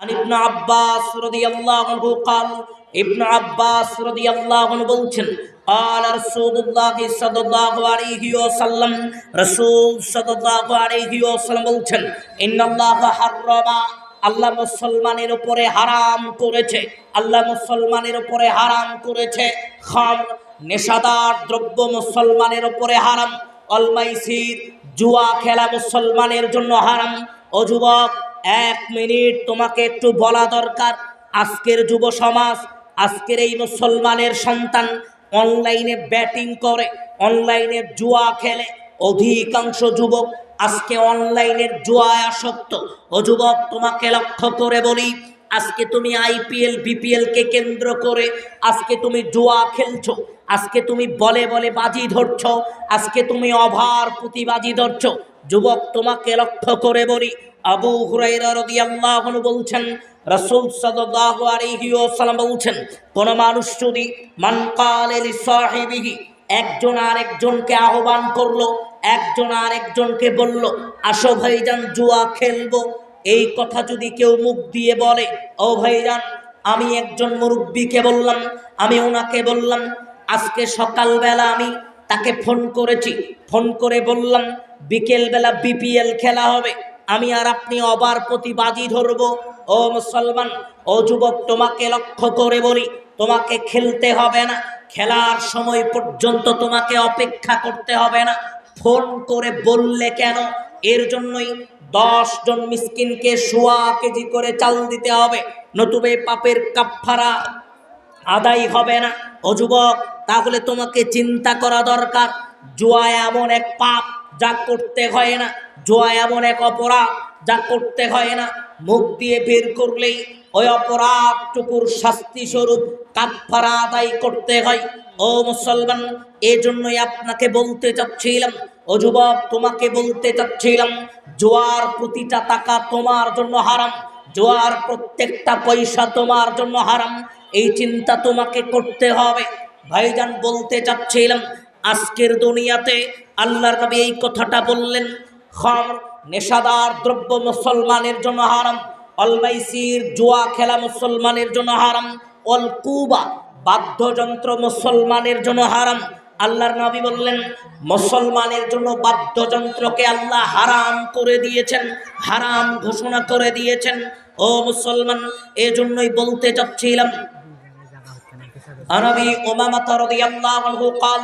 عن ابن عباس رضي الله عنه قال ابن عباس رضي الله عنه বলছেন قال رسول الله صلى الله عليه وسلم رسول صلى الله عليه وسلم বলছেন ان الله حرم আল্লাহ মুসলমানের উপরে হারাম করেছে আল্লাহ মুসলমানের উপরে হারাম করেছে খাম নেশাদার দ্রব্য মুসলমানের উপরে হারাম অলমাইসির জুয়া খেলা মুসলমানের জন্য হারাম ও যুবক এক মিনিট তোমাকে একটু বলা দরকার। আজকের যুব সমাজ, আজকের এই মুসলমানের সন্তান অনলাইনে ব্যাটিং করে, অনলাইনে জুয়া খেলে। অধিকাংশ যুবক আজকে অনলাইনের জুয়ায় আসক্ত। ও যুবক, তোমাকে লক্ষ্য করে বলি, আজকে তুমি আইপিএল, বিপিএল কে কেন্দ্র করে আজকে তুমি জুয়া খেলছো। আজকে তুমি বলে বলে বাজি ধরছো। আজকে তুমি অভার প্রতি বাজি ধরছো। যুবক, তোমাকে লক্ষ্য করে বলি আবু হুরাইরা রাদিয়াল্লাহু আনহু বলছেন, রাসূল সাল্লাল্লাহু বলছেন, কোন মানুষ যদি মান একজন আরেকজনকে আহ্বান করল, একজন আরেকজনকে বলল, আসো ভাইজান, জুয়া খেলব। এই কথা যদি কেউ মুখ দিয়ে বলে, ও ভাইজান, আমি একজন মুরব্বীকে বললাম, আমি ওনাকে বললাম, আজকে সকালবেলা আমি তাকে ফোন করেছি, ফোন করে বললাম, বিকেলবেলা বিপিএল খেলা হবে। আমি আর আপনি অবার প্রতি বাজি ধরবো। ও মুসলমান, ও যুবক, তোমাকে লক্ষ্য করে বলি, তোমাকে খেলতে হবে না। খেলার সময় পর্যন্ত তোমাকে অপেক্ষা করতে হবে না। ফোন করে বললে কেন? এর জন্যই দশ জন মিসকিনকে সোয়া কেজি করে চাল দিতে হবে। নতুবে পাপের কাফারা আদায় হবে না। ও যুবক, তাহলে তোমাকে চিন্তা করা দরকার। জুয়া এমন এক পাপ যা করতে হয় না, জোয়া এমন এক অপরাধ, যা করতে হয় না, মুখ দিয়ে বের করলেই ওই অপরাধটুকুর শাস্তি স্বরূপ কাফারা আদায় করতে হয়। ও মুসলমান, এজন্যই আপনাকে বলতে চাচ্ছিলাম, ও যুবক, তোমাকে বলতে চাচ্ছিলাম, জোয়ার প্রতিটা টাকা তোমার জন্য হারাম, জোয়ার প্রত্যেকটা পয়সা তোমার জন্য হারাম, এই চিন্তা তোমাকে করতে হবে। ভাইজান, বলতে চাচ্ছিলাম, আজকের দুনিয়াতে আল্লাহর নবী এই কথাটা বললেন খম নেশাদার দ্রব্য মুসলমানের জন্য হারাম অলমাইসির জুয়া খেলা মুসলমানের জন্য হারাম অল কুবা বাদ্যযন্ত্র মুসলমানের জন্য হারাম আল্লাহর নবী বললেন মুসলমানের জন্য বাদ্যযন্ত্রকে আল্লাহ হারাম করে দিয়েছেন হারাম ঘোষণা করে দিয়েছেন ও মুসলমান এজন্যই বলতে চাচ্ছিলাম আরবি ওমামা রাদিয়াল্লাহু আনহু قال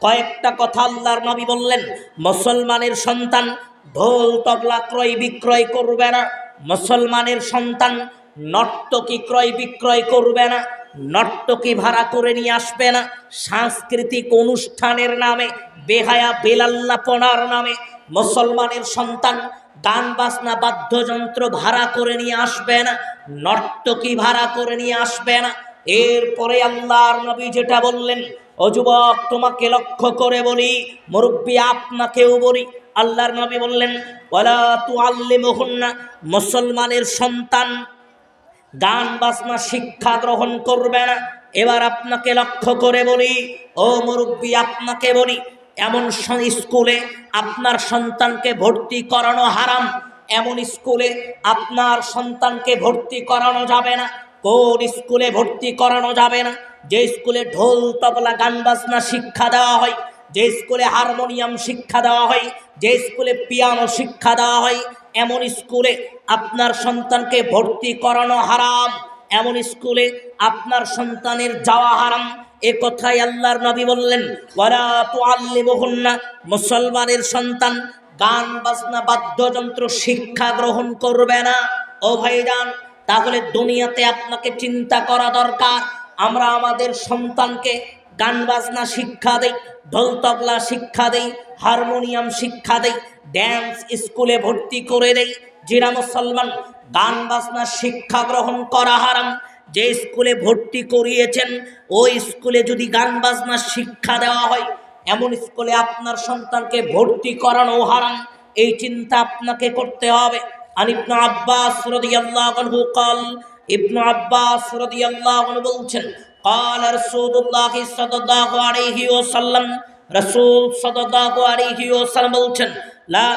কয়েকটা কথা আল্লাহর নবী বললেন, মুসলমানের সন্তান ঢোল, তবলা ক্রয়, বিক্রয় করবে না। মুসলমানের সন্তান নর্তকী ক্রয়, বিক্রয় করবে না। নর্তকী ভাড়া করে নিয়ে আসবে না। সাংস্কৃতিক অনুষ্ঠানের নামে, বেহায়া বেলাল্লাপনার নামে মুসলমানের সন্তান গান, বাজনা, বাদ্যযন্ত্র ভাড়া করে নিয়ে আসবে না। নর্তকী ভাড়া করে নিয়ে আসবে না। এরপরে আল্লাহর নবী যেটা বললেন ও যুবক, তোমাকে লক্ষ্য করে বলি, মুরব্বী আপনাকেও বলি। আল্লাহর নবী বললেন, ওয়ালা তু আল্লিমুহুন্না মুসলমানের সন্তান গান বাজনা শিক্ষা গ্রহণ করবে না। এবার আপনাকে লক্ষ্য করে বলি, ও মুরব্বী আপনাকে বলি, এমন স্কুলে আপনার সন্তানকে ভর্তি করানো হারাম। এমন স্কুলে আপনার সন্তানকে ভর্তি করানো যাবে না। কোন স্কুলে ভর্তি করানো যাবে না। যে স্কুলে ঢোল, তবলা, গান, বাজনা শিক্ষা দেওয়া হয়, যে স্কুলে হারমোনিয়াম শিক্ষা দেওয়া হয়, যে স্কুলে পিয়ানো শিক্ষা দেওয়া হয়, এমন স্কুলে আপনার সন্তানকে ভর্তি করানো হারাম, এমন স্কুলে আপনার সন্তানের যাওয়া হারাম। এ কথাই আল্লাহর নবী বললেন, ওয়ালা তুআল্লিমুহুন্না মুসলমানের সন্তান গান, বাজনা, বাদ্যযন্ত্র শিক্ষা গ্রহণ করবে না। ও ভাইজান, তাহলে দুনিয়াতে আপনাকে চিন্তা করা দরকার আমরা আমাদের সন্তানকে গান বাজনা শিক্ষা দেই ঢোলতবলা শিক্ষা দেই, হারমোনিয়াম শিক্ষা দেই ড্যান্স স্কুলে ভর্তি করে দেই। জিরা মুসলমান, গান বাজনা শিক্ষা গ্রহণ করা হারাম। যে স্কুলে ভর্তি করিয়েছেন, ওই স্কুলে যদি গান বাজনার শিক্ষা দেওয়া হয়, এমন স্কুলে আপনার সন্তানকে ভর্তি করানো হারাম। এই চিন্তা আপনাকে করতে হবে। আনিবনা আব্বাস রদিয়াল্লাহ আল্লাহ কল ইবনু আব্বাস রাদিয়াল্লাহু আনহু বলছেন قال رسول الله صلى الله عليه وسلم রাসূল সাল্লাল্লাহু আলাইহি ওয়াসাল্লাম বলছেন লা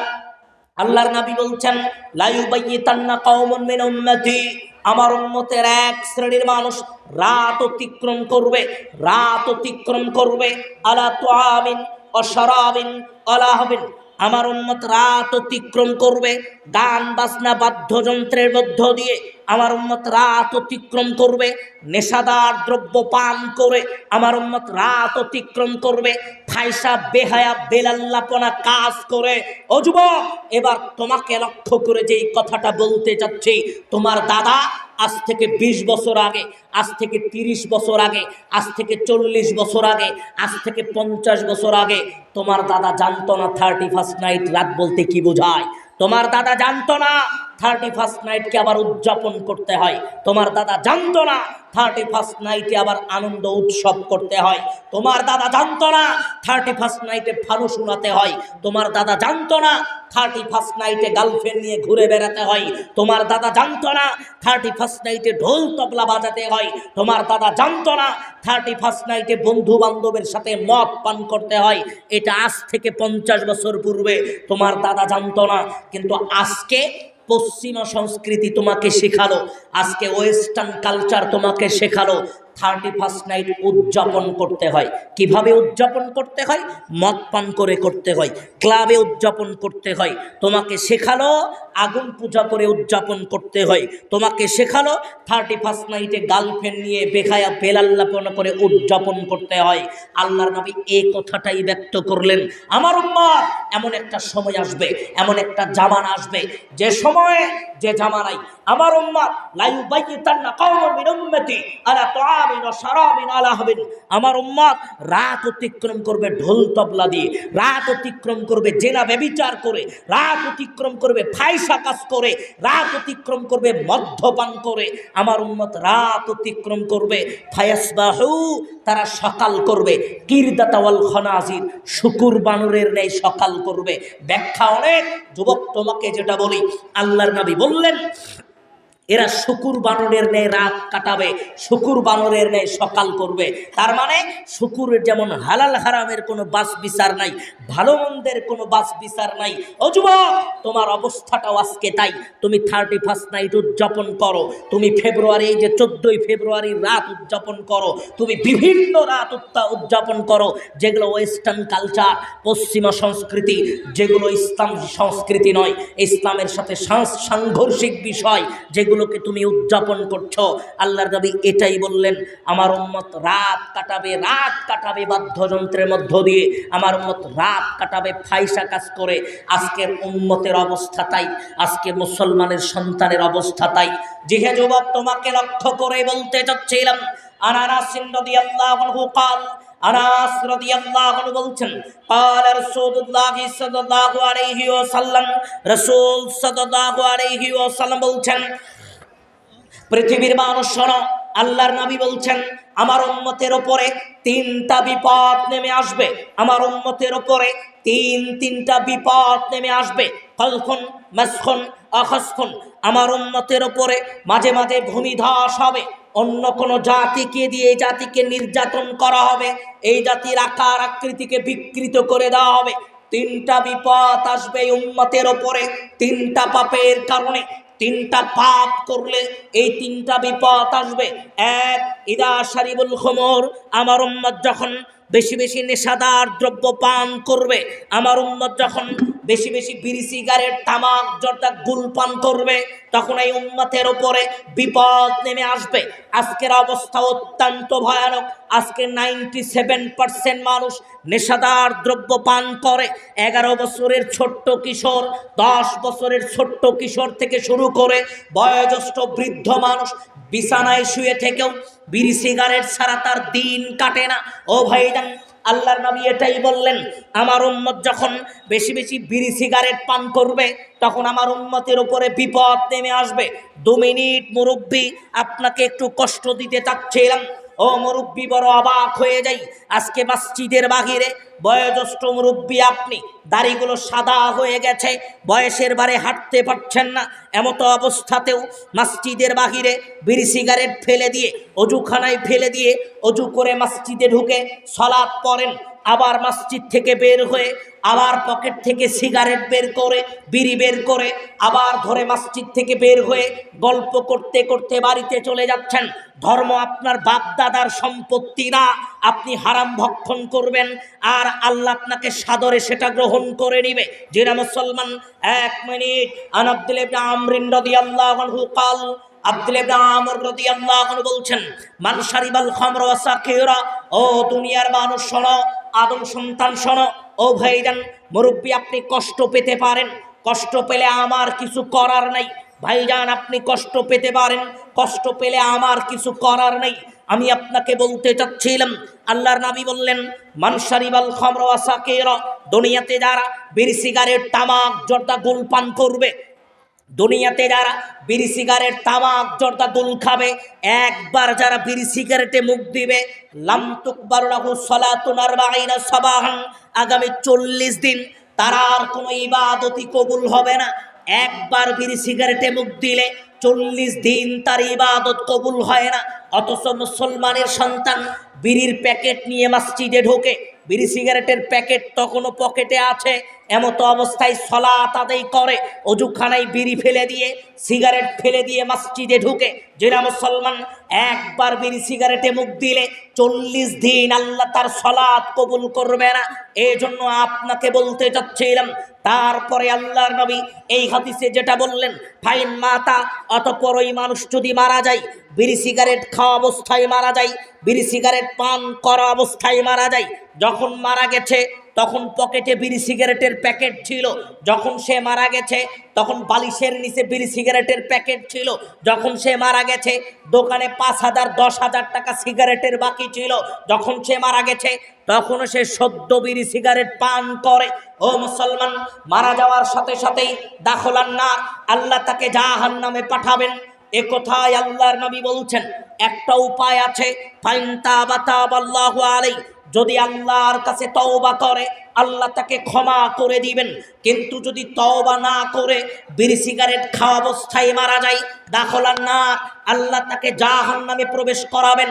আল্লাহর নবী বলছেন লা ইউবাইয়িতান্না কওমুন মিন উম্মতি আমার উম্মতের এক শ্রেণীর মানুষ রাত অতিক্রম করবে রাত অতিক্রম করবে আলা তুআমিন ও শরাবিন আলা হবিন আমার উম্মত রাত অতিক্রম করবে গান বাজনা বাদ্যযন্ত্রের মধ্য দিয়ে আমার উম্মত রাত অতিক্রম করবে, নেশাদার দ্রব্য পান করে আমার উম্মত রাত অতিক্রম করবে, ফাইসা, বেহায়া, বেলাল্লাপনা কাজ করে। ও যুবক, এবার তোমাকে লক্ষ্য করে যেই কথাটা বলতে চাচ্ছি তোমার দাদা আজ থেকে ২০ বছর আগে, আজ থেকে ৩০ বছর আগে, আজ থেকে চল্লিশ বছর আগে, আজ থেকে পঞ্চাশ বছর আগে, তোমার দাদা জানতো না থার্টি ফার্স্ট নাইট রাত বলতে কি বোঝায়? তোমার দাদা জানতো না থার্টি ফার্স্ট নাইটকে আবার উদযাপন করতে হয়। তোমার দাদা জানতো না, থার্টি ফার্স্ট নাইটে আবার আনন্দ উৎসব করতে হয়। তোমার দাদা জানতো না, থার্টি ফার্স্ট নাইটে ফানু শোনাতে হয়। তোমার দাদা জানতো না, থার্টি ফার্স্ট নাইটে গার্লফ্রেন্ড নিয়ে ঘুরে বেড়াতে হয়। তোমার দাদা জানতো না, থার্টি ফার্স্ট নাইটে ঢোল তবলা বাজাতে হয়। তোমার দাদা জানতো না, থার্টি ফার্স্ট নাইটে বন্ধু বান্ধবের সাথে মদ পান করতে হয়। এটা আজ থেকে পঞ্চাশ বছর পূর্বে। তোমার দাদা জানতো না, কিন্তু আজকে পশ্চিমা সংস্কৃতি তোমাকে শেখালো। আজকে ওয়েস্টার্ন কালচার তোমাকে শেখালো। থার্টি ফার্স্ট নাইট উদযাপন করতে হয়। কীভাবে উদযাপন করতে হয়? মদ পান করে করতে হয়। ক্লাবে উদযাপন করতে হয়। তোমাকে শেখালো আগুন পূজা করে উদযাপন করতে হয়। তোমাকে শেখালো থার্টি ফার্স্ট নাইটে গার্লফ্রেন্ড নিয়ে বেখায়া বেলাল্লাপনা করে উদযাপন করতে হয়। আল্লাহর নবী এ কথাটাই ব্যক্ত করলেন। আমার উম্মত, এমন একটা সময় আসবে, এমন একটা জামানা আসবে। যে সময়ে, যে জামানাই আমার উম্মত লাইউ বাইয়িতান্না কওমুন মিন উম্মতি, আলা আমার উম্মত রাত অতিক্রম করবে ঢোল তবলা দিয়ে, রাত অতিক্রম করবে জেনা ব্যভিচার করে, রাত অতিক্রম করবে ফাইসা কাজ করে, রাত অতিক্রম করবে মদ্যপান করে। আমার উম্মত রাত অতিক্রম করবে, ফায়াসবাহু, তারা সকাল করবে। কিরদাতা ওয়াল খনাজির শুকুর বানরের ন্যায় সকাল করবে। ব্যাখ্যা অনেক, যুবক তোমাকে যেটা বলি, আল্লাহর নবী বললেন এরা শুকুর বানরের ন্যায় রাত কাটাবে, শুকুর বানরের ন্যায় সকাল করবে। তার মানে শুকুরের যেমন হালাল হারামের কোনো বাস বিচার নাই, ভালো মন্দের কোনো বাস বিচার নাই। যুবক, তোমার অবস্থাটাও আজকে তাই। তুমি থার্টি ফার্স্ট নাইট উদযাপন করো, তুমি ফেব্রুয়ারি যে চোদ্দোই ফেব্রুয়ারির রাত উদযাপন করো, তুমি বিভিন্ন রাত উত্তা- উদযাপন করো, যেগুলো ওয়েস্টার্ন কালচার পশ্চিমা সংস্কৃতি, যেগুলো ইসলাম সংস্কৃতি নয়, ইসলামের সাথে সাংঘর্ষিক বিষয় যেগুলোকে তুমি উদযাপন করছো আল্লাহর নবী এটাই বললেন আমার উম্মত রাত কাটাবে রাত কাটাবে বাদ্যযন্ত্রের মধ্য দিয়ে আমার উম্মত রাত কাটাবে ফাইসা কাজ করে আজকের উম্মতের অবস্থা তাই আজকে মুসলমানের সন্তানের অবস্থা তাই যেহে যুবক তোমাকে লক্ষ্য করে বলতে চাচ্ছিলাম আনারাস রাদিয়াল্লাহু আনহু قال আনাস রাদিয়াল্লাহু আনহু বলছেন قال رسول الله صلى الله عليه وسلم রাসূল সাল্লাল্লাহু আলাইহি ওয়াসাল্লাম বলছেন পৃথিবীর মানুষ শোনো, আল্লাহর নবী বলছেন, আমার উম্মতের ওপরে তিনটা বিপদ নেমে আসবে। আমার উম্মতের ওপরে তিন, তিনটা বিপদ নেমে আসবে। কলখন, মাসখন, অখসখন, আমার উম্মতের ওপরে মাঝে মাঝে ভূমিধস হবে। অন্য কোনো জাতিকে দিয়ে এই জাতিকে নির্যাতন করা হবে। এই জাতির আকার আকৃতিকে বিকৃত করে দেওয়া হবে। তিনটা বিপদ আসবে এই উম্মতের ওপরে, তিনটা পাপের কারণে। তিনটা পাপ করলে এই তিনটা বিপদ আসবে। এক ইদা শারিবুল খমর আমার উম্মত যখন বেশি বেশি নেশাদার দ্রব্য পান করবে। আমার উম্মত যখন বেশি বেশি বিড়ি, সিগারেট, তামাক, জর্দা, গুল পান করবে, তখন এই উম্মতের ওপরে বিপদ নেমে আসবে। আজকের অবস্থা অত্যন্ত ভয়ানক। আজকে নাইনটি সেভেন পার্সেন্ট মানুষ নেশাদার দ্রব্য পান করে। এগারো বছরের ছোট্ট কিশোর, দশ বছরের ছোট্ট কিশোর থেকে শুরু করে বয়োজ্যেষ্ঠ বৃদ্ধ মানুষ বিছানায় শুয়ে থেকেও বিড়ি সিগারেট ছাড়া তার দিন কাটে না। ও ভাইজান, আল্লাহর নবী এটাই বললেন, আমার উম্মত যখন বেশি বেশি বিড়ি সিগারেট পান করবে, তখন আমার উম্মতের উপরে বিপদ নেমে আসবে। দু মিনিট মুরব্বী, আপনাকে একটু কষ্ট দিতে চাচ্ছিলাম। ও মুরব্বী, বড় অবাক হয়ে যাই। আজকে মসজিদের বাহিরে বয়োজ্যেষ্ঠ মুরব্বী আপনি, দাড়িগুলো সাদা হয়ে গেছে, বয়সের বারে হাঁটতে পারছেন না। এমতো অবস্থাতেও মাসজিদের বাহিরে বিড়ি সিগারেট ফেলে দিয়ে, অজুখানায় ফেলে দিয়ে অজু করে মাসজিদে ঢুকে সলাপ পড়েন। আবার মসজিদ থেকে বের হয়ে আবার পকেট থেকে সিগারেট বের করে, বিড়ি বের করে, আবার ধরে মসজিদ থেকে বের হয়ে গল্প করতে করতে বাড়িতে চলে যাচ্ছেন। ধর্ম আপনার বাপদাদার সম্পত্তি না, আপনি হারাম ভক্ষণ করবেন আর আল্লাহ আপনাকে সাদরে সেটা গ্রহণ করে নিবে। যেটা মুসলমান, এক মিনিট আনাবদুল আমরিন আল্লাহ কাল, আব্দুল আমর বলছেন মানসারিবাল খমর ও দুনিয়ার মানুষ শোনো আদম সন্তান শোনো। ও ভাইজান, মুরব্বী, আপনি কষ্ট পেতে পারেন। কষ্ট পেলে আমার কিছু করার নাই। ভাইজান, আপনি কষ্ট পেতে পারেন। কষ্ট পেলে আমার কিছু করার নেই। আমি আপনাকে বলতে চাচ্ছিলাম, আল্লাহর নবী বললেন মানসারিবাল খমর সাকের দুনিয়াতে যারা বিড়ি সিগারেট, তামাক, জর্দা গুল পান করবে দুনিয়াতে যারা বিড়ি সিগারেট, তামাক, জর্দা, দুল খাবে, একবার যারা বিড়ি সিগারেটে মুখ দিবে লামতুকবারুলাহু সালাতুন আরবাঈনা সাবাহান। আগামী চল্লিশ দিন তার আর কোনো ইবাদতি কবুল হবে না। একবার বিড়ি সিগারেটে মুখ দিলে চল্লিশ দিন তার ইবাদত কবুল হয় না। অথচ মুসলমানের সন্তান বিড়ির প্যাকেট নিয়ে মসজিদে ঢোকে, বিড়ি সিগারেটের প্যাকেট তখনও পকেটে আছে। এমতো অবস্থায় সলা আদায় করে অজুখানায় বিড়ি ফেলে দিয়ে, সিগারেট ফেলে দিয়ে মসজিদে ঢুকে যেটা মুসলমান একবার বিড়ি সিগারেটে মুখ দিলে চল্লিশ দিন আল্লাহ তার সলাৎ কবুল করবে না। এই জন্য আপনাকে বলতে চাচ্ছিলাম, তারপরে আল্লাহর নবী এই হাদিসে যেটা বললেন, ফাইন মাতা, অতপর ওই মানুষ যদি মারা যায়, বিড়ি সিগারেট খাওয়া অবস্থায় মারা যায়, বিড়ি সিগারেট পান করা অবস্থায় মারা যায়, যখন মারা গেছে তখন পকেটে বিড়ি সিগারেটের প্যাকেট ছিল। যখন সে মারা গেছে, তখন বালিশের নিচে বিড়ি সিগারেটের প্যাকেট ছিল। যখন সে মারা গেছে, দোকানে পাঁচ হাজার, দশ হাজার টাকা সিগারেটের বাকি ছিল। যখন সে মারা গেছে তখন সে সদ্য বিড়ি সিগারেট পান করে। ও মুসলমান, মারা যাওয়ার সাথে সাথেই দাখলান না আল্লাহ তাকে জাহান নামে পাঠাবেন। এ কথায় আল্লাহর নবী বলছেন, একটা উপায় আছে আলাই যদি আল্লাহর কাছে তওবা করে, আল্লাহ তাকে ক্ষমা করে দিবেন, কিন্তু যদি তওবা না করে, বিড়ি সিগারেট খাওয়া অবস্থায় মারা যায় দাখলার না, আল্লাহ তাকে জাহান নামে প্রবেশ করাবেন।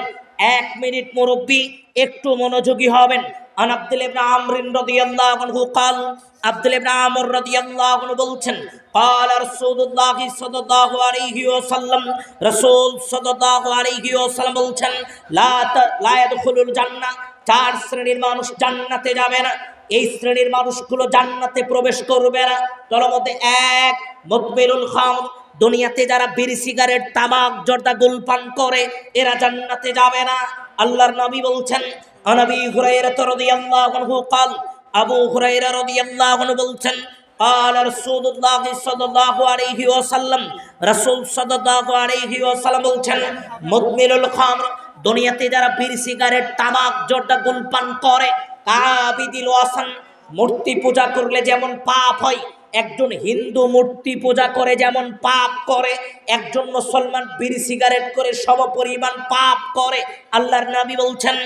এক মিনিট মুরব্বী একটু মনোযোগী হবেন আন আব্দুল ইবনে আমর রাদিয়াল্লাহু আনহু قال আব্দুল ইবনে আমর রাদিয়াল্লাহু আনহু বলছেন قال رسول الله صلى الله عليه وسلم রাসূল সাল্লাল্লাহু আলাইহি ওয়াসাল্লাম বলছেন লা তা- লা ইয়াদখুলুল জান্নাহ চার শ্রেণীর মানুষ জান্নাতে যাবে না এই শ্রেণীর মানুষগুলো জান্নাতে প্রবেশ করবে না তার মধ্যে এক মুকবিলুল খাম দুনিয়াতে যারা বিড়ি সিগারেট তামাক জর্দা গুলপান করে এরা জান্নাতে যাবে না আল্লাহর নবী বলছেন আনবী হুরায়রা রাদিয়াল্লাহু আনহু قال আবু হুরায়রা রাদিয়াল্লাহু আনহু বলছেন قال رسول الله صلى الله عليه وسلم রাসূল সাল্লাল্লাহু আলাইহি ওয়াসাল্লাম বলছেন মুদমিনুল খামর দুনিয়াতে যারা বিড়ি সিগারেট তামাক জর্দা গুলপান করে কাবিদিল ওয়াসান মূর্তি পূজা করলে যেমন পাপ হয় একজন হিন্দু মূর্তি পূজা করে যেমন পাপ করে একজন মুসলমান বিড়ি সিগারেট করে সম পরিমাণ পাপ করে আল্লাহর নবী বলছেন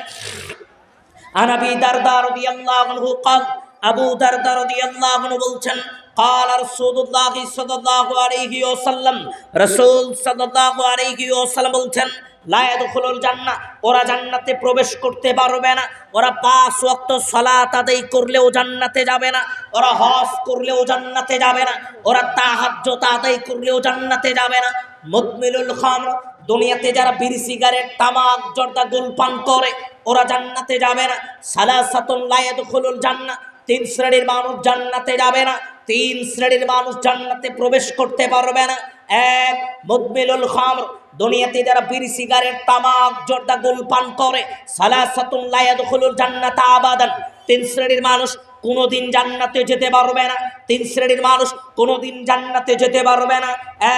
আনাবি দারদার রাদিয়াল্লাহু আনহু قال আবু দারদার রাদিয়াল্লাহু আনহু বলছেন قال رسول الله صلى الله عليه وسلم রাসূল সাল্লাল্লাহু আলাইহি ওয়াসাল্লাম বলছেন লা ইয়াদখুলুল জান্নাহ। ওরা জান্নাতে প্রবেশ করতে পারবে না। ওরা পাঁচ ওয়াক্ত সালাত আদায় করলেও জান্নাতে যাবে না। ওরা হজ করলেও জান্নাতে যাবে না। ওরা তাহাজ্জুদ আদায় করলেও জান্নাতে যাবে না। মুদমিলুল খামর, দুনিয়াতে যারা বিড়ি, সিগারেট, তামাক, জর্দা, গুলপান করে, ওরা জান্নাতে যাবে না। সালাসাতুন লা ইয়াদখুলুল জান্নাহ। তিন শ্রেণির মানুষ জান্নাতে যাবে না। তিন শ্রেণির মানুষ জান্নাতে প্রবেশ করতে পারবে না। এক মুদমিলুল খামর দুনিয়াতে যারা বিড়ি, সিগারেট, তামাক, জর্দা গুলপান করে, সালাসাতুন লা ইয়াদখুলুল জান্নাতা আবাদান। তিন শ্রেণির মানুষ কোনোদিন জান্নাতে যেতে পারবে না। তিন শ্রেণির মানুষ কোনোদিন জান্নাতে যেতে পারবে না।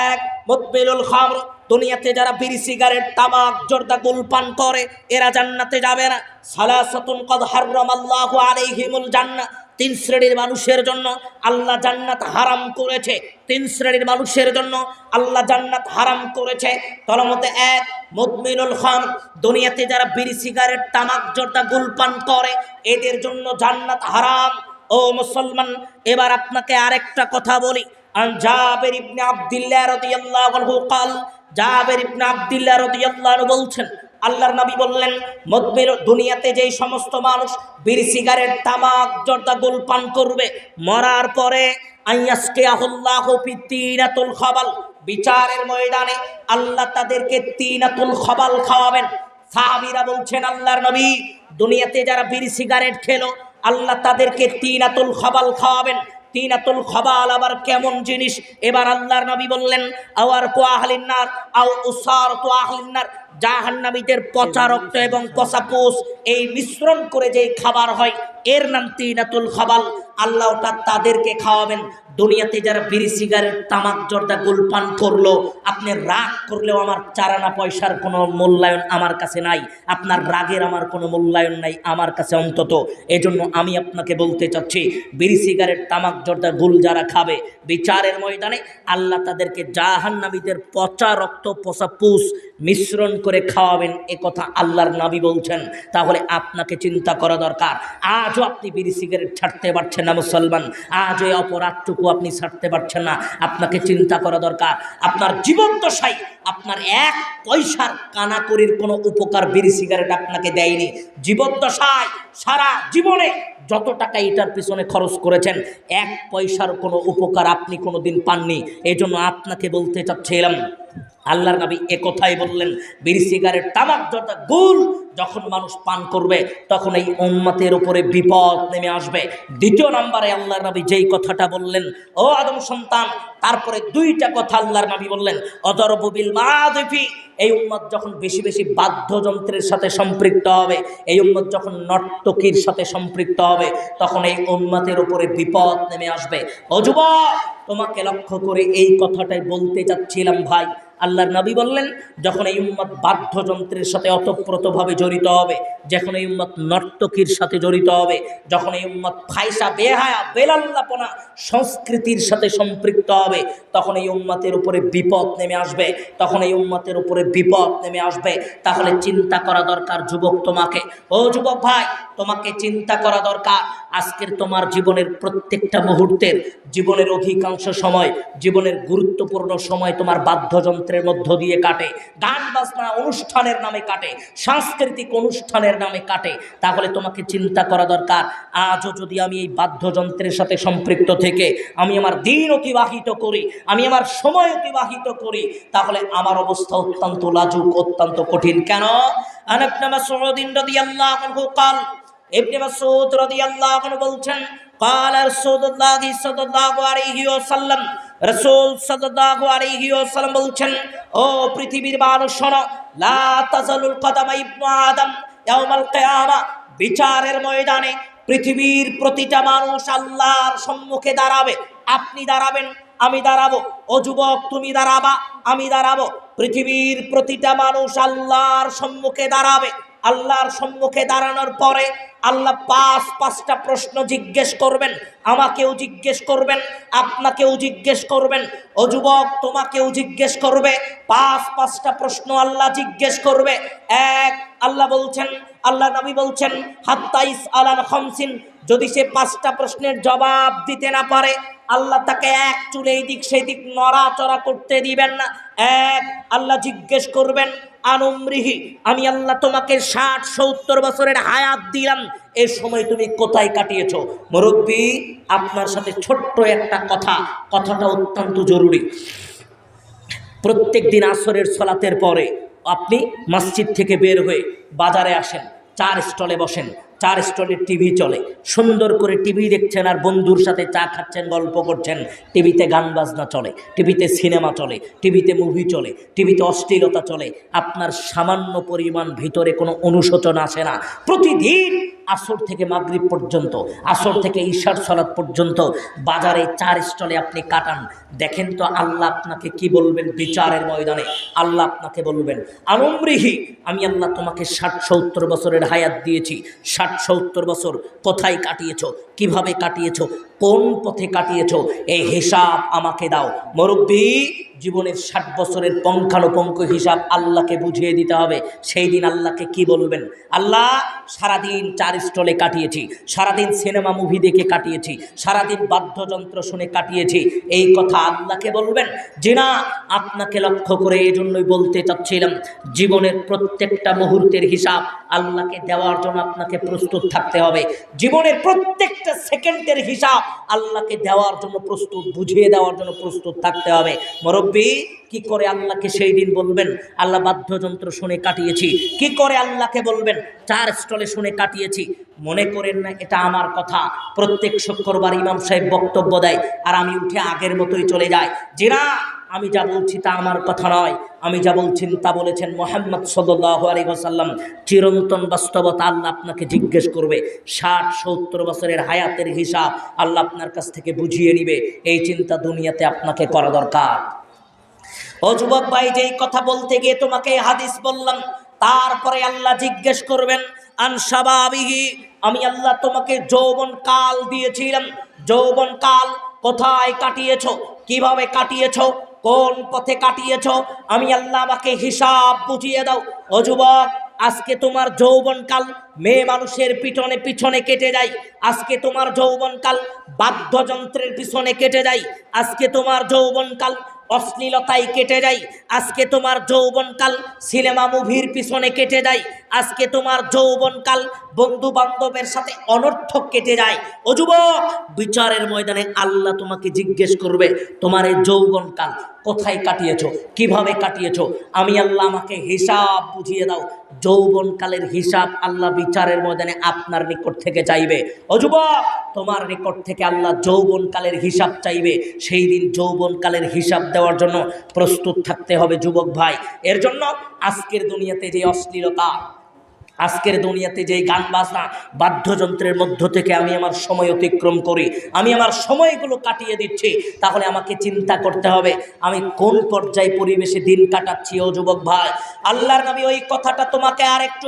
এক মুদমিলুল খামর। দুনিয়াতে যারা বিড়ি, সিগারেট, তামাক, জর্দা গুলপান করে, এরা জান্নাতে যাবে না। সালাসাতুন কদ হাররাম আল্লাহু আলাইহিমুল জান্নাহ। তিন শ্রেণির মানুষের জন্য আল্লাহ জান্নাত হারাম করেছে। তিন শ্রেণির মানুষের জন্য আল্লাহ জান্নাত হারাম করেছে। তলমতে এক মদমিনুল খান, দুনিয়াতে যারা বিড়ি, সিগারেট, তামাক, জর্দা, গুলপান করে, এদের জন্য জান্নাত হারাম। ও মুসলমান, এবার আপনাকে আরেকটা কথা বলি। জাবের রদিয়াল্লাহ কাল, জাবের ইবনে আবদুল্লাহ রদিয়াল্লাহ বলছেন আল্লাহর নবী বললেন মদবির দুনিয়াতে যেই সমস্ত মানুষ বিড়ি সিগারেট, তামাক, জর্দা, গোল পান করবে, মরার পরে আইয়াসকে আহুল্লাহ তিনাতুল খাবাল, বিচারের ময়দানে আল্লাহ তাদেরকে তিনাতুল খাবাল খাওয়াবেন। সাহাবীরা বলছেন, আল্লাহর নবী, দুনিয়াতে যারা বিড়ি সিগারেট খেলো, আল্লাহ তাদেরকে তিনাতুল খাবাল খাওয়াবেন। তিনাতুল খবাল আবার কেমন জিনিস? এবার আল্লাহর নবী বললেন আওয়ার কো আহলিন্নার, আও উসার তো জাহান্নামীদের পচা রক্ত এবং পচা পোষ এই মিশ্রণ করে যেই খাবার হয়, এর নাম তিনাতুল খাবাল। আল্লাহ ওটা তাদেরকে খাওয়াবেন। দুনিয়াতে যারা বিড়ি, সিগারেট, তামাক, জর্দা, গুলপান করল, আপনি রাগ করলেও আমার চারানা পয়সার কোনো মূল্যায়ন আমার কাছে নাই। আপনার রাগের আমার কোনো মূল্যায়ন নাই আমার কাছে অন্তত। এজন্য আমি আপনাকে বলতে চাচ্ছি, বিড়ি, সিগারেট, তামাক, জর্দা, গুল যারা খাবে, বিচারের ময়দানে আল্লাহ তাদেরকে জাহান্নামীদের পচা রক্ত, পচা পুষ মিশ্রণ করে খাওয়াবেন, এ কথা আল্লাহর নাবি বলছেন। তাহলে আপনাকে চিন্তা করা দরকার। আজও আপনি বিড়ি সিগারেট ছাড়তে পারছেন না মুসলমান। আজ ওই অপরাধটুকু আপনি ছাড়তে পারছেন না। আপনাকে চিন্তা করা দরকার। আপনার জীবন দশাই আপনার এক পয়সার কানাকড়ির কোনো উপকার বিড়ি সিগারেট আপনাকে দেয়নি। জীবন জীবদ্দশায় সারা জীবনে যত টাকা এটার পিছনে খরচ করেছেন, এক পয়সার কোনো উপকার আপনি কোনো দিন পাননি। এই জন্য আপনাকে বলতে চাচ্ছিলাম, আল্লাহর নবী এ কথাই বললেন, বিড়ি, সিগারেট, তামাক, যত গুল যখন মানুষ পান করবে, তখন এই উম্মতের উপরে বিপদ নেমে আসবে। দ্বিতীয় নম্বরে আল্লাহর নবী যেই কথাটা বললেন, ও আদম সন্তান, তারপরে দুইটা কথা আল্লাহর নবী বললেন অদরবিল মাদিফি এই উম্মত যখন বেশি বেশি বাদ্যযন্ত্রের সাথে সম্পৃক্ত হবে, এই উম্মত যখন নর্তকীর সাথে সম্পৃক্ত হবে, তখন এই উম্মতের উপরে বিপদ নেমে আসবে। যুবক, তোমাকে লক্ষ্য করে এই কথাটাই বলতে চাচ্ছিলাম ভাই আল্লাহর নবী বললেন, যখন এই উম্মত বাদ্যযন্ত্রের সাথে অতপ্রতভাবে জড়িত হবে, যখন এই উম্মত নর্তকীর সাথে জড়িত হবে, যখন এই উম্মত ফাইসা, বেহায়া, বেলাল্লাপনা সংস্কৃতির সাথে সম্পৃক্ত হবে, তখন এই উম্মতের উপরে বিপদ নেমে আসবে, তখন এই উম্মতের উপরে বিপদ নেমে আসবে। তাহলে চিন্তা করা দরকার যুবক তোমাকে। ও যুবক ভাই, তোমাকে চিন্তা করা দরকার। আজকের তোমার জীবনের প্রত্যেকটা মুহূর্তের জীবনের অধিকাংশ সময় জীবনের গুরুত্বপূর্ণ সময় তোমার বাদ্যযন্ত্রের মধ্য দিয়ে কাটে গান বাজনা অনুষ্ঠানের নামে কাটে সাংস্কৃতিক অনুষ্ঠানের নামে কাটে তাহলে তোমাকে চিন্তা করা দরকার আজও যদি আমি এই বাদ্যযন্ত্রের সাথে সম্পৃক্ত থেকে আমি আমার দিন অতিবাহিত করি আমি আমার সময় অতিবাহিত করি তাহলে আমার অবস্থা অত্যন্ত লাজুক অত্যন্ত কঠিন কেন আনাবনা মাসউদিন রাদিয়াল্লাহু আনহু قال ইবনে মাসউদ রাদিয়াল্লাহু আনহু বলছেন قال رسول الله صلى الله عليه وسلم রাসূল সাল্লাল্লাহু আলাইহি ওয়াসাল্লাম বলছেন ও পৃথিবীর মানুষ শোনো লা তাজালুল কদামা ইবনু আদম ইয়াউমাল কিয়ামা বিচারের ময়দানে পৃথিবীর প্রতিটা মানুষ আল্লাহর সম্মুখে দাঁড়াবে আপনি দাঁড়াবেন আমি দাঁড়াবো ও যুবক তুমি দাঁড়াবা আমি দাঁড়াবো পৃথিবীর প্রতিটা মানুষ আল্লাহর সম্মুখে দাঁড়াবে আল্লাহর সম্মুখে দাঁড়ানোর পরে আল্লাহ পাঁচ, পাঁচটা প্রশ্ন জিজ্ঞেস করবেন। আমাকেও জিজ্ঞেস করবেন, আপনাকেও জিজ্ঞেস করবেন। ও যুবক, তোমাকেও জিজ্ঞেস করবে। পাঁচ, পাঁচটা প্রশ্ন আল্লাহ জিজ্ঞেস করবে। এক, আল্লাহ বলছেন, আল্লাহ নবী বলছেন, হাত্তাইস আলাল খমসিন, যদি সে পাঁচটা প্রশ্নের জবাব দিতে না পারে, আল্লাহ তাকে এক চুলে এই দিক সেই দিক নড়াচড়া করতে দিবেন না। এক, আল্লাহ জিজ্ঞেস করবেন আনুমরিহি আমি আল্লাহ তোমাকে ষাট, সত্তর বছরের হায়াত দিলাম। এ সময় তুমি কোথায় কাটিয়েছ? মুরব্বী, আপনার সাথে ছোট্ট একটা কথা। কথাটা অত্যন্ত জরুরি। প্রত্যেক দিন আসরের সলাতের পরে আপনি মসজিদ থেকে বের হয়ে বাজারে আসেন, চার স্টলে বসেন। চার স্টলের টিভি চলে। সুন্দর করে টিভি দেখছেন আর বন্ধুর সাথে চা খাচ্ছেন, গল্প করছেন। টিভিতে গান বাজনা চলে, টিভিতে সিনেমা চলে, টিভিতে মুভি চলে, টিভিতে অশ্লীলতা চলে। আপনার সামান্য পরিমাণ ভিতরে কোনো অনুশোচন আসে না। প্রতিদিন আসর থেকে মাগরীব পর্যন্ত, আসর থেকে ঈশার সলাদ পর্যন্ত বাজারে চার স্টলে আপনি কাটান। দেখেন তো আল্লাহ আপনাকে কি বলবেন বিচারের ময়দানে? আল্লাহ আপনাকে বলবেন আলমরিহি আমি আল্লাহ তোমাকে ষাট সত্তর বছরের হায়াত দিয়েছি। ষাট সত্তর বছর কোথায় কাটিয়েছ? কীভাবে কাটিয়েছো? কোন পথে কাটিয়েছ? এই হিসাব আমাকে দাও। মুরব্বী, জীবনের ষাট বছরের পঙ্খানুপঙ্খ হিসাব আল্লাহকে বুঝিয়ে দিতে হবে। সেই দিন আল্লাহকে কি বলবেন? আল্লাহ, সারাদিন চার স্টলে কাটিয়েছি। সারাদিন সিনেমা মুভি দেখে কাটিয়েছি। সারাদিন বাদ্যযন্ত্র শুনে কাটিয়েছি। এই কথা আল্লাহকে বলবেন? যে না, আপনাকে লক্ষ্য করে এই জন্যই বলতে চাচ্ছিলাম, জীবনের প্রত্যেকটা মুহূর্তের হিসাব আল্লাহকে দেওয়ার জন্য আপনাকে প্রস্তুত থাকতে হবে। জীবনের প্রত্যেকটা সেকেন্ডের হিসাব আল্লাহকে দেওয়ার জন্য প্রস্তুত, বুঝিয়ে দেওয়ার জন্য প্রস্তুত থাকতে হবে। মরব্বী, কি করে আল্লাহকে সেই দিন বলবেন? আল্লাহ বাদ্যযন্ত্র শুনে কাটিয়েছি। কি করে আল্লাহকে বলবেন? চার স্টলে শুনে কাটিয়েছি। মনে করেন না, এটা আমার কথা। প্রত্যেক শুক্রবার ইমাম সাহেব বক্তব্য দেয় আর আমি উঠে আগের মতোই চলে যাই। যে আমি যা বলছি তা আমার কথা নয়। আমি যা বলছেন তা বলেছেন মোহাম্মদ সল্লাহ চিরন্তন বাস্তবতা আল্লাহ আপনাকে জিজ্ঞেস করবে। ষাট, সত্তর বছরের হায়াতের হিসাব আল্লাহ আপনার কাছ থেকে বুঝিয়ে নিবে। এই চিন্তা দুনিয়াতে আপনাকে করা দরকার। ও যুবক ভাই, যেই কথা বলতে গিয়ে তোমাকে হাদিস বললাম, তারপরে আল্লাহ জিজ্ঞেস করবেন আনসাবাবিহি আমি আল্লাহ তোমাকে যৌবন কাল দিয়েছিলাম। যৌবন কাল কোথায় কাটিয়েছ? কীভাবে কাটিয়েছো? কোন পথে কাটিয়েছ? আমি আল্লাহ আমাকে হিসাব বুঝিয়ে দাও। ও যুবক, আজকে তোমার যৌবনকাল, মেয়ে মানুষের পিছনে পিছনে কেটে যায়। আজকে তোমার যৌবনকাল, বাদ্যযন্ত্রের পিছনে কেটে যায়। আজকে তোমার যৌবনকাল, অশ্লীলতায় কেটে যায়। আজকে তোমার যৌবনকাল, সিনেমা মুভির পিছনে কেটে যায়। আজকে তোমার যৌবনকাল বন্ধু বান্ধবের সাথে অনর্থক কেটে যায়। ও যুবক, বিচারের ময়দানে আল্লাহ তোমাকে জিজ্ঞেস করবে, তোমার এই যৌবনকাল কোথায় কাটিয়েছ? কীভাবে কাটিয়েছ? আমি আল্লাহ আমাকে হিসাব বুঝিয়ে দাও। যৌবনকালের হিসাব আল্লাহ বিচারের ময়দানে আপনার নিকট থেকে চাইবে। ও যুবক, তোমার নিকট থেকে আল্লাহ যৌবনকালের হিসাব চাইবে। সেই দিন যৌবনকালের হিসাব দেওয়ার জন্য প্রস্তুত থাকতে হবে যুবক ভাই। এর জন্য আজকের দুনিয়াতে যে অশ্লীলতা আজকের দুনিয়াতে যে গান বাজনা বাদ্যযন্ত্রের মধ্য থেকে আমি আমার সময় অতিক্রম করি, আমি আমার সময়গুলো কাটিয়ে দিচ্ছি, তাহলে আমাকে চিন্তা করতে হবে, আমি কোন পর্যায়ে পরিবেশে দিন কাটাচ্ছি, ও যুবক ভাই? আল্লাহর নবী ওই কথাটা তোমাকে আর একটু